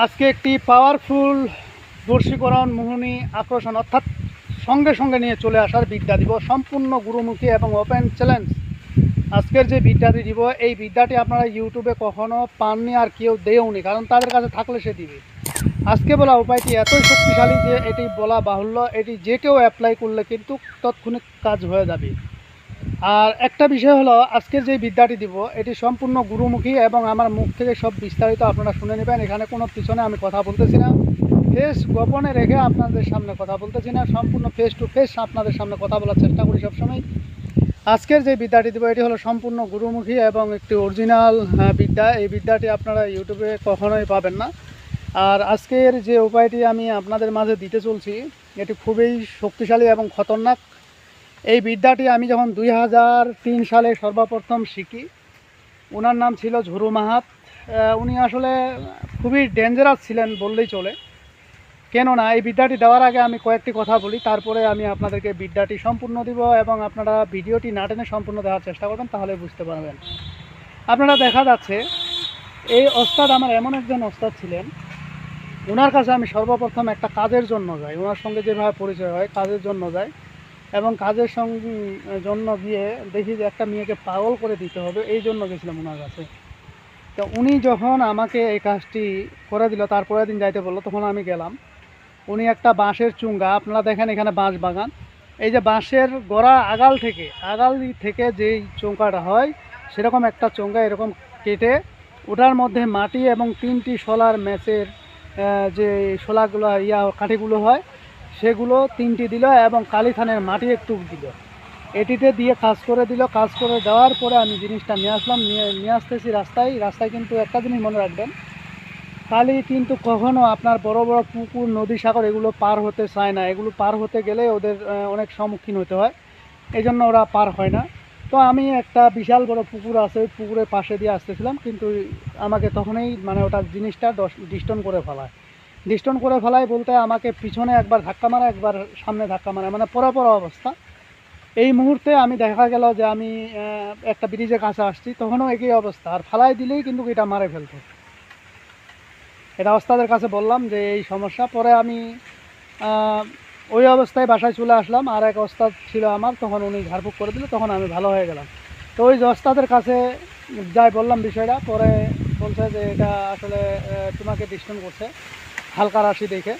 আজকে একটি পাওয়ারফুল বর্ষীকরণ মোহনী আকর্ষণ অর্থাৎ সঙ্গে সঙ্গে নিয়ে চলে আসার বিদ্যা দিব, সম্পূর্ণ গুরুমুখী এবং ওপেন চ্যালেঞ্জ আজকের যে বিদ্যাটি দিব, এই বিদ্যাটি আপনারা ইউটিউবে কখনো পাননি আর কেউ দেওনি, কারণ তাদের কাছে থাকলে সে দিবে। আজকে বলা উপায়টি এতই শক্তিশালী যে এটি বলা বাহুল্য, এটি যে কেউ অ্যাপ্লাই করলে কিন্তু তৎক্ষণিক কাজ হয়ে যাবে। আর একটা বিষয় হলো আজকের যে বিদ্যাটি দিব, এটি সম্পূর্ণ গুরুমুখী এবং আমার মুখ থেকে সব বিস্তারিত আপনারা শুনে নেবেন। এখানে কোনো পিছনে আমি কথা বলতেছি না। ফেস গোপনে রেখে আপনাদের সামনে কথা বলতেছি না। সম্পূর্ণ ফেস টু ফেস আপনাদের সামনে কথা বলার চেষ্টা করি সবসময়। আজকের যে বিদ্যাটি দেবো, এটি হলো সম্পূর্ণ গুরুমুখী এবং একটি অরিজিনাল বিদ্যা। এই বিদ্যাটি আপনারা ইউটিউবে কখনোই পাবেন না। আর আজকের যে উপায়টি আমি আপনাদের মাঝে দিতে চলছি, এটি খুবই শক্তিশালী এবং খতরনাক। এই বিদ্যাটি আমি যখন দুই হাজার তিন সালে সর্বপ্রথম শিখি, ওনার নাম ছিল ঝুরু মাহাত। উনি আসলে খুবই ডেঞ্জারাস ছিলেন বললেই চলে। কেননা এই বিদ্যাটি দেওয়ার আগে আমি কয়েকটি কথা বলি, তারপরে আমি আপনাদেরকে বিদ্যাটি সম্পূর্ণ দিব এবং আপনারা ভিডিওটি না টেনে সম্পূর্ণ দেওয়ার চেষ্টা করবেন, তাহলে বুঝতে পারবেন। আপনারা দেখা যাচ্ছে, এই ওস্তাদ আমার এমন একজন ওস্তাদ ছিলেন, ওনার কাছে আমি সর্বপ্রথম একটা কাজের জন্য যাই, ওনার সঙ্গে যেভাবে পরিচয় হয়, কাজের জন্য যাই। এবং কাজের সঙ্গে জন্য গিয়ে দেখি যে একটা মেয়েকে পাগল করে দিতে হবে, এই জন্য গেছিলাম ওনার কাছে। তো উনি যখন আমাকে এই কাজটি করে দিল তারপরের দিন যাইতে বলল, তখন আমি গেলাম। উনি একটা বাঁশের চুঙ্গা, আপনারা দেখেন এখানে বাঁশ বাগান। এই যে বাঁশের গোড়া আগাল থেকে আগাল থেকে যেই চৌকাটা হয়, সেরকম একটা চৌঙ্গা এরকম কেটে ওটার মধ্যে মাটি এবং তিনটি সোলার ম্যাচের যে শোলাগুলো ইয়া, কাঠিগুলো হয় সেগুলো তিনটি দিল এবং কালীথানের মাটি একটু দিল। এটিতে দিয়ে কাজ করে দিল। কাজ করে দেওয়ার পরে আমি জিনিসটা নিয়ে আসলাম। নিয়ে নিয়ে আসতেছি রাস্তায়। রাস্তায় কিন্তু একটা জিনিস মনে রাখবেন, কালি কিন্তু কখনো আপনার বড় বড় পুকুর, নদী, সাগর এগুলো পার হতে চায় না। এগুলো পার হতে গেলে ওদের অনেক সম্মুখীন হতে হয়। এই জন্য ওরা পার হয় না। তো আমি একটা বিশাল বড় পুকুর আছে, ওই পুকুরের পাশে দিয়ে আসতেছিলাম। কিন্তু আমাকে তখনই মানে ওটা জিনিসটা ডিস্টন করে ফেলায়। ডিস্টন করে ফেলায় বলতে আমাকে পিছনে একবার ধাক্কা মারা, একবার সামনে ধাক্কা মারা মানে পরাপর অবস্থা। এই মুহূর্তে আমি দেখা গেল যে আমি একটা ব্রিজের কাছে আসছি, তখনও একই অবস্থা। আর ফালাই দিলেই কিন্তু এটা মারে ফেলতো। এটা ওস্তাদের কাছে বললাম যে এই সমস্যা। পরে আমি ওই অবস্থায় বাসায় চলে আসলাম। আর এক ওস্তাদ ছিল আমার, তখন উনি ঝাড়ফুঁক করে দিল, তখন আমি ভালো হয়ে গেলাম। তো ওই যে ওস্তাদের কাছে যাই বললাম বিষয়টা, পরে বলছে যে এটা আসলে তোমাকে ডিস্টার্ব করছে। হালকা রাশি দেখে।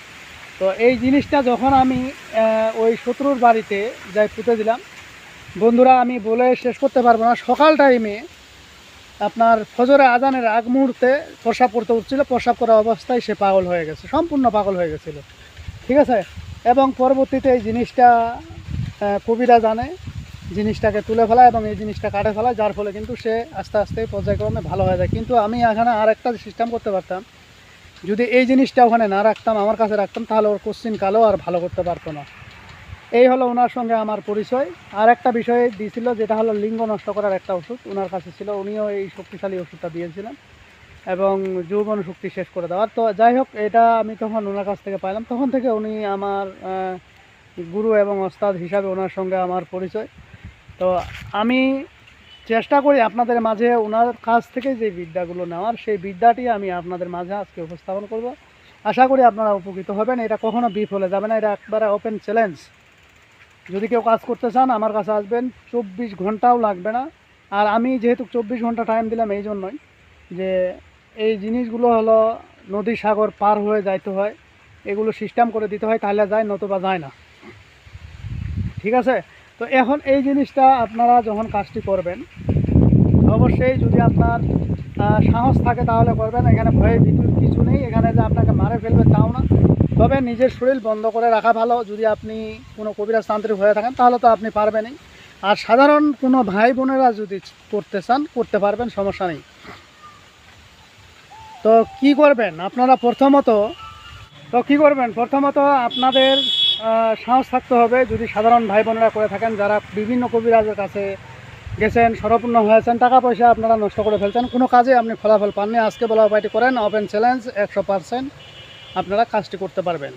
তো এই জিনিসটা যখন আমি ওই শত্রুর বাড়িতে যাই পুঁতে দিলাম, বন্ধুরা, আমি বলে শেষ করতে পারব না। সকাল টাইমে আপনার ফজরে আজানের আগ মুহূর্তে প্রসাব করতে উঠছিল, প্রসাব করা অবস্থায় সে পাগল হয়ে গেছে, সম্পূর্ণ পাগল হয়ে গেছিল। ঠিক আছে? এবং পরবর্তীতে এই জিনিসটা কবিরা জানে, জিনিসটাকে তুলে ফেলা এবং এই জিনিসটা কাটে ফেলা যার ফলে কিন্তু সে আস্তে আস্তে পর্যায়ক্রমে ভালো হয়ে যায়। কিন্তু আমি এখানে আর একটা সিস্টেম করতে পারতাম। যদি এই জিনিসটা ওখানে না রাখতাম, আমার কাছে রাখতাম, তাহলে ওর কোশ্চিন কালেও আর ভালো করতে পারতো না। এই হলো ওনার সঙ্গে আমার পরিচয়। আর একটা বিষয় দিয়েছিল, যেটা হলো লিঙ্গ নষ্ট করার একটা ওষুধ। ওনার কাছে ছিল, উনিও এই শক্তিশালী ওষুধটা দিয়েছিলেন এবং যৌবন শক্তি শেষ করে দেওয়ার তো যাই হোক, এটা আমি তখন ওনার কাছ থেকে পাইলাম। তখন থেকে উনি আমার গুরু এবং ওস্তাদ হিসাবে ওনার সঙ্গে আমার পরিচয়। তো আমি চেষ্টা করি আপনাদের মাঝে ওনার কাছ থেকে যে বিদ্যাগুলো নেওয়ার, সেই বিদ্যাটি আমি আপনাদের মাঝে আজকে উপস্থাপন করব। আশা করি আপনারা উপকৃত হবেন। এটা কখনো বিফলে যাবে না, এটা একবারে ওপেন চ্যালেঞ্জ যদি কেউ কাজ করতে চান, আমার কাছে আসবেন। চব্বিশ ঘন্টাও লাগবে না। আর আমি যেহেতু চব্বিশ ঘণ্টা টাইম দিলাম, এই জন্যই যে এই জিনিসগুলো হলো নদী সাগর পার হয়ে যাইতে হয়, এগুলো সিস্টেম করে দিতে হয়, তাহলে যায়, নতুবা যায় না। ঠিক আছে? তো এখন এই জিনিসটা আপনারা যখন কাজটি করবেন, অবশ্যই যদি আপনার সাহস থাকে তাহলে করবেন। এখানে ভয়ের ভিতর কিছু নেই। এখানে যে আপনাকে মারে ফেলবে তাও না। তবে নিজের শরীর বন্ধ করে রাখা ভালো। যদি আপনি কোনো কবিরাজ তান্ত্রিক হয়ে থাকেন, তাহলে তো আপনি পারবেনই। আর সাধারণ কোনো ভাই বোনেরা যদি করতে চান, করতে পারবেন, সমস্যা নেই। তো কি করবেন? আপনারা প্রথমত, তো কি করবেন? প্রথমত আপনাদের সাহস থাকতে হবে। যদি সাধারণ ভাই বোনেরা করে থাকেন, যারা বিভিন্ন কবিরাজের কাছে গেছেন সরপূর্ণ হয়েছেন টাকা পয়সা আপনারা নষ্ট করে ফেলছেন, কোনো কাজে আপনি ফলাফল পাননি। আজকে বলা উপায়টি করেন ওপেন চ্যালেঞ্জ একশো পারসেন্ট আপনারা কাজটি করতে পারবেন।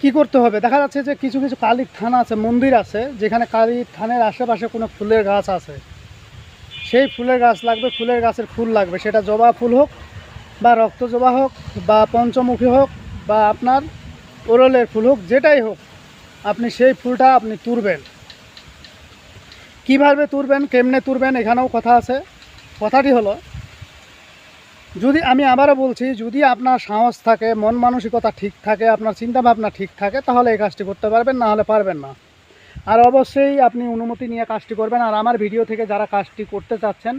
কি করতে হবে? দেখা যাচ্ছে যে কিছু কিছু কালীর থান আছে, মন্দির আছে, যেখানে কালীর থানের আশেপাশে কোনো ফুলের গাছ আছে। সেই ফুলের গাছ লাগবে, ফুলের গাছের ফুল লাগবে। সেটা জবা ফুল হোক বা রক্তজবা হোক বা পঞ্চমুখী হোক বা আপনার ওরলের ফুল হোক, যেটাই হোক, আপনি সেই ফুলটা আপনি তুলবেন। কীভাবে তুলবেন, কেমনে তুলবেন, এখানেও কথা আছে। কথাটি হলো, যদি আমি আবারও বলছি, যদি আপনার সাহস থাকে, মন মানসিকতা ঠিক থাকে, আপনার চিন্তা ভাবনা ঠিক থাকে, তাহলে এই কাজটি করতে পারবেন, না হলে পারবেন না। আর অবশ্যই আপনি অনুমতি নিয়ে কাজটি করবেন, আর আমার ভিডিও থেকে যারা কাজটি করতে চাচ্ছেন,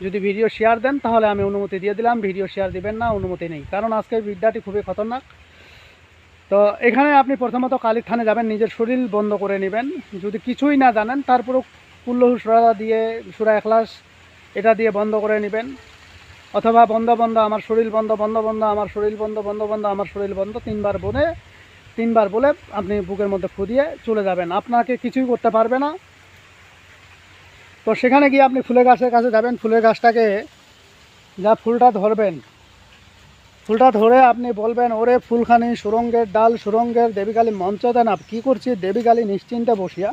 যদি ভিডিও শেয়ার দেন, তাহলে আমি অনুমতি দিয়ে দিলাম, ভিডিও শেয়ার দিবেন না, অনুমতি নেই। কারণ আজকের বিদ্যাটি খুবই খতরনাক। তো এখানে আপনি প্রথমত কালীর থানে যাবেন, নিজের শরীর বন্ধ করে নেবেন। যদি কিছুই না জানেন, তারপরেও কুল্লহু সুরা দিয়ে, সুরা এখলাস, এটা দিয়ে বন্ধ করে নেবেন। অথবা বন্ধ বন্ধ আমার শরীর বন্ধ বন্ধ বন্ধ আমার শরীর বন্ধ বন্ধ বন্ধ আমার শরীর বন্ধ, তিনবার বলে তিনবার বলে আপনি বুকের মধ্যে ফুদিয়ে চলে যাবেন। আপনাকে কিছুই করতে পারবে না। তো সেখানে গিয়ে আপনি ফুলের গাছের কাছে যাবেন। ফুলের গাছটাকে যা ফুলটা ধরবেন ফুলটা ধরে আপনি বলবেন, ওরে ফুলখানি, সুরঙ্গের ডাল, সুরঙ্গের দেবীকালী মঞ্চ দেন আপ, কী করছি? দেবীকালী নিশ্চিন্তে বসিয়া।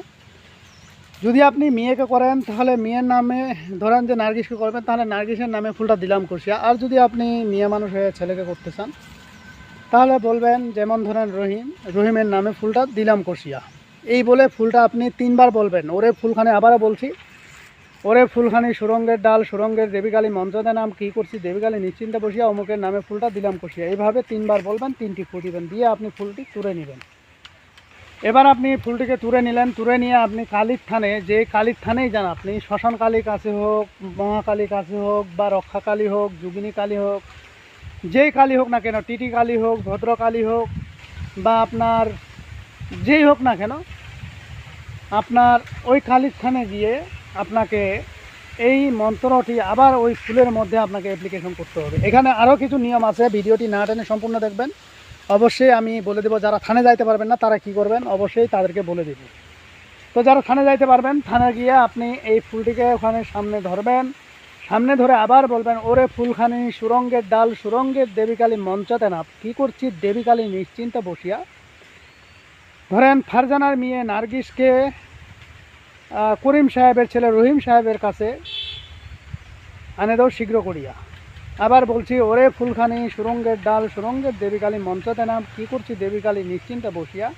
যদি আপনি মেয়েকে করেন, তাহলে মেয়ের নামে ধরেন যে নার্গিসকে করবেন, তাহলে নার্গিসের নামে ফুলটা দিলাম কষিয়া আর যদি আপনি মেয়ে মানুষ হয়ে ছেলেকে করতে চান, তাহলে বলবেন, যেমন ধরেন রহিম, রহিমের নামে ফুলটা দিলাম কষিয়া এই বলে ফুলটা আপনি তিনবার বলবেন। ওরে ফুলখানি আবারও বলছি ওরে ফুলখানি, সুরঙ্গের ডাল, সুরঙ্গের দেবীকালী মঞ্চদের নাম কী করছি? দেবীকালী নিশ্চিন্তে বসিয়া অমুকের নামে ফুলটা দিলাম কষিয়া। এইভাবে তিনবার বলবেন, তিনটি ফু দিবেন, দিয়ে আপনি ফুলটি তুলে নেবেন। এবার আপনি ফুলটিকে তুলে নিলেন, তুলে নিয়ে আপনি কালীর থানে, যে কালীর থানেই যান আপনি, শ্মশান কালী কাছে হোক মহাকালী কাছে হোক, বা রক্ষা কালী হোক, যোগিনী কালী হোক যেই কালী হোক না কেন, টিটি কালী হোক, ভদ্র ভদ্রকালী হোক, বা আপনার যেই হোক না কেন, আপনার ওই কালীর থানে গিয়ে আপনাকে এই মন্ত্রটি আবার ওই ফুলের মধ্যে আপনাকে অ্যাপ্লিকেশন করতে হবে। এখানে আরও কিছু নিয়ম আছে, ভিডিওটি না টেনে সম্পূর্ণ দেখবেন। অবশ্যই আমি বলে দেবো, যারা থানে যাইতে পারবেন না, তারা কি করবেন, অবশ্যই তাদেরকে বলে দেব। তো যারা থানে যাইতে পারবেন, থানে গিয়ে আপনি এই ফুলটিকে ওখানে সামনে ধরবেন। সামনে ধরে আবার বলবেন, ওরে ফুলখানি, সুরঙ্গের ডাল, সুরঙ্গের দেবীকালী মঞ্চতে না কী করছি, দেবীকালী নিশ্চিন্তে বসিয়া? ধরেন, ফারজানার মেয়ে নার্গিসকে করিম সাহেবের ছেলে রহিম সাহেবের কাছে আনে দাও শীঘ্র করিয়া। আবার বলছি, ওরে ফুলখানি, সুরঙ্গের ডাল, সুরঙ্গের দেবীকালী মঞ্চতে নাম, কী করছি দেবীকালী নিশ্চিন্তে বসিয়া?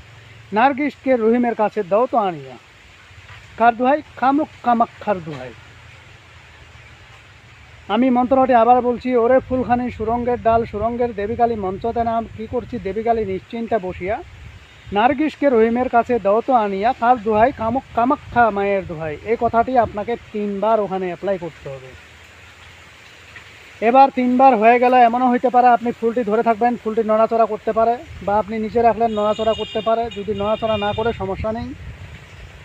নার্গিসকে রহিমের কাছে দাও তো আনিয়া। কার দুহাই? কামুক কামাক্ষার দুহাই। আমি মন্ত্রটি আবার বলছি, ওরে ফুলখানি, সুরঙ্গের ডাল, সুরঙ্গের দেবীকালী মঞ্চতে নাম, কী করছি দেবীকালী নিশ্চিন্তে বসিয়া? নার্গিসকে রহিমের কাছে দাও তো আনিয়া কার দোহাই কামক কামাক্ষা মায়ের দোহাই। এই কথাটি আপনাকে তিনবার ওখানে অ্যাপ্লাই করতে হবে। এবার তিনবার হয়ে গেলে, এমনও হইতে পারে আপনি ফুলটি ধরে থাকবেন, ফুলটি নড়াচড়া করতে পারে বা আপনি নিচে রাখলেন, নড়াচড়া করতে পারে। যদি নড়াচড়া না করে, সমস্যা নেই।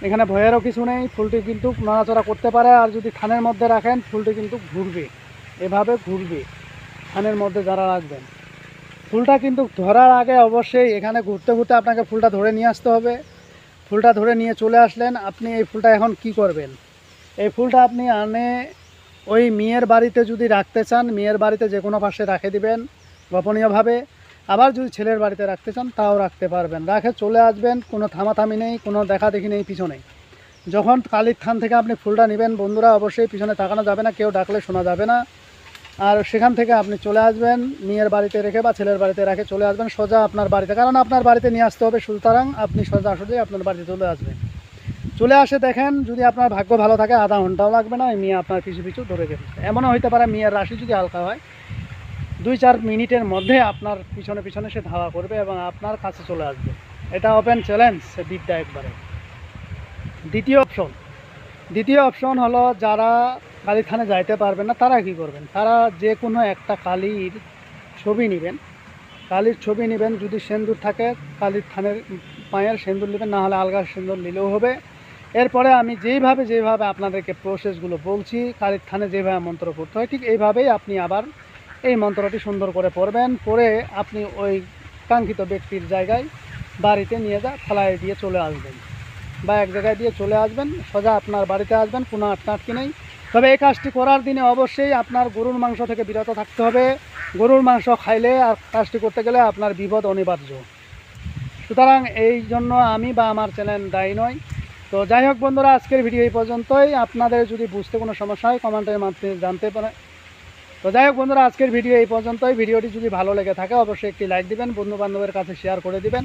এখানে ভয়েরও কিছু নেই, ফুলটি কিন্তু নড়াচড়া করতে পারে। আর যদি থানের মধ্যে রাখেন, ফুলটি কিন্তু ঘুরবে। এভাবে ঘুরবে থানের মধ্যে যারা রাখবেন। ফুলটা কিন্তু ধরার আগে অবশ্যই এখানে ঘুরতে ঘুরতে আপনাকে ফুলটা ধরে নিয়ে আসতে হবে। ফুলটা ধরে নিয়ে চলে আসলেন, আপনি এই ফুলটা এখন কি করবেন? এই ফুলটা আপনি আনে ওই মেয়ের বাড়িতে যদি রাখতে চান, মেয়ের বাড়িতে যে কোনো পাশে রাখে দিবেন গোপনীয়ভাবে। আবার যদি ছেলের বাড়িতে রাখতে চান, তাও রাখতে পারবেন। রাখে চলে আসবেন, কোনো থামাথামি নেই, কোনো দেখা দেখি নেই, পিছনে। যখন কালীর থান থেকে আপনি ফুলটা নেবেন, বন্ধুরা, অবশ্যই পিছনে তাকানো যাবে না, কেউ ডাকলে শোনা যাবে না। আর সেখান থেকে আপনি চলে আসবেন, মেয়ের বাড়িতে রেখে বা ছেলের বাড়িতে রেখে চলে আসবেন, সোজা আপনার বাড়িতে। কারণ আপনার বাড়িতে নিয়ে আসতে হবে সুতরাং আপনি সোজা সোজাই আপনার বাড়িতে চলে আসবেন। চলে আসে দেখেন, যদি আপনার ভাগ্য ভালো থাকে, আধা ঘন্টাও লাগবে না, এই মেয়ে আপনার পিছু পিছু ধরে গেছে। এমনও হইতে পারে মেয়ের রাশি যদি হালকা হয়, দুই চার মিনিটের মধ্যে আপনার পিছনে পিছনে সে ধাওয়া করবে এবং আপনার কাছে চলে আসবে। এটা ওপেন চ্যালেঞ্জ সে দিকটা একবারে। দ্বিতীয় অপশন দ্বিতীয় অপশন হলো যারা কালী থানে যাইতে পারবেন না, তারা কি করবেন? তারা যে কোনো একটা কালীর ছবি নেবেন। কালীর ছবি নেবেন, যদি সেন্দুর থাকে কালীর থানের পায়ের সেন্দুর নেবেন, না হলে আলগা সেন্দুর নিলেও হবে। এরপরে আমি যেইভাবে যেভাবে আপনাদেরকে প্রসেসগুলো বলছি কালীর থানে যেভাবে মন্ত্র করতে হয়, ঠিক এইভাবেই আপনি আবার এই মন্ত্রটি সুন্দর করে পড়বেন পরে আপনি ওই কাঙ্ক্ষিত ব্যক্তির জায়গায় বাড়িতে নিয়ে যা, ফেলায় দিয়ে চলে আসবেন। বা এক জায়গায় দিয়ে চলে আসবেন, সোজা আপনার বাড়িতে আসবেন, কোনো আটকাটকি নেই। তবে এই কাজটি করার দিনে অবশ্যই আপনার গরুর মাংস থেকে বিরত থাকতে হবে। গরুর মাংস খাইলে আর কাজটি করতে গেলে আপনার বিপদ অনিবার্য। সুতরাং এই জন্য আমি বা আমার চ্যানেল দায়ী নয় তো যাই হোক বন্ধুরা, আজকের ভিডিও এই পর্যন্তই। আপনাদের যদি বুঝতে কোনো সমস্যা হয় কমেন্টের মাধ্যমে জানতে পারে তো যাই হোক বন্ধুরা, আজকের ভিডিও এই পর্যন্তই। ভিডিওটি যদি ভালো লেগে থাকে, অবশ্যই একটি লাইক দিবেন বন্ধু বান্ধবের কাছে শেয়ার করে দিবেন।